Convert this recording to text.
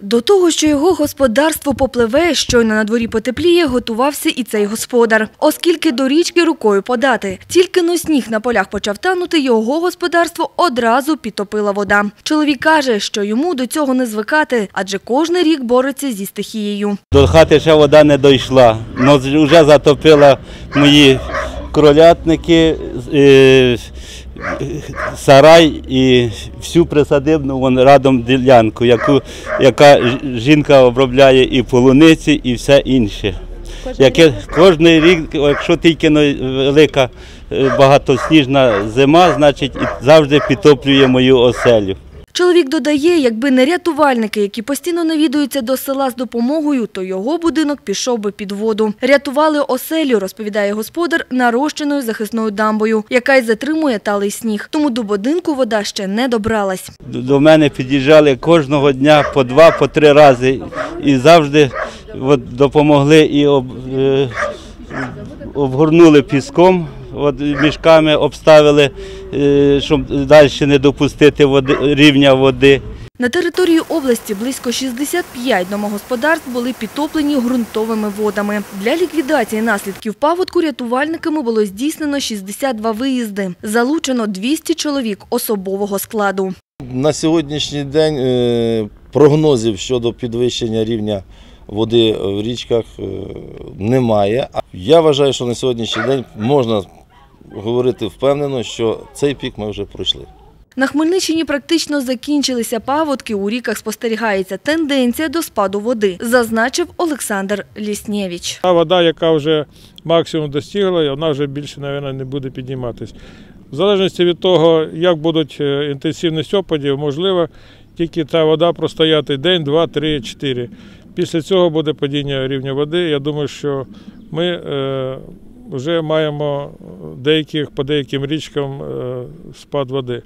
До того, що його господарство попливе, щойно на дворі потепліє, готувався і цей господар. Оскільки до річки рукою подати. Тільки но сніг на полях почав танути, його господарство одразу підтопила вода. Чоловік каже, що йому до цього не звикати, адже кожен рік бореться зі стихією. До хати ще вода не дійшла, але вже затопила мої кролятники, е, сарай і всю присадибну вон, радом ділянку, яку, яка жінка обробляє і полуниці, і все інше. Яке кожен рік, якщо тільки велика е, багатосніжна зима, значить завжди підтоплює мою оселю. Чоловік додає, якби не рятувальники, які постійно навідуються до села з допомогою, то його будинок пішов би під воду. Рятували оселю, розповідає господар, нарощеною захисною дамбою, яка й затримує талий сніг. Тому до будинку вода ще не добралась. До мене під'їжджали кожного дня по два, по три рази і завжди от, допомогли і е, обгорнули піском, от, мішками обставили, е, щоб далі не допустити води, рівня води. На території області близько 65 домогосподарств були підтоплені ґрунтовими водами. Для ліквідації наслідків паводку рятувальниками було здійснено 62 виїзди. Залучено 200 чоловік особового складу. На сьогоднішній день е, прогнозів щодо підвищення рівня води в річках е, немає. А Я вважаю, що на сьогоднішній день можна говорити впевнено, що цей пік ми вже пройшли. На Хмельниччині практично закінчилися паводки. У ріках спостерігається тенденція до спаду води, зазначив Олександр Ліснєвич. Та вода, яка вже максимум достигла, вона вже більше, мабуть, не буде підніматись. В залежності від того, як будуть е, інтенсивність опадів, можливо, тільки та вода простояти день, два, три, чотири. Після цього буде падіння рівня води. Я думаю, що ми е, вже маємо деяких по деяким річкам е, спад води.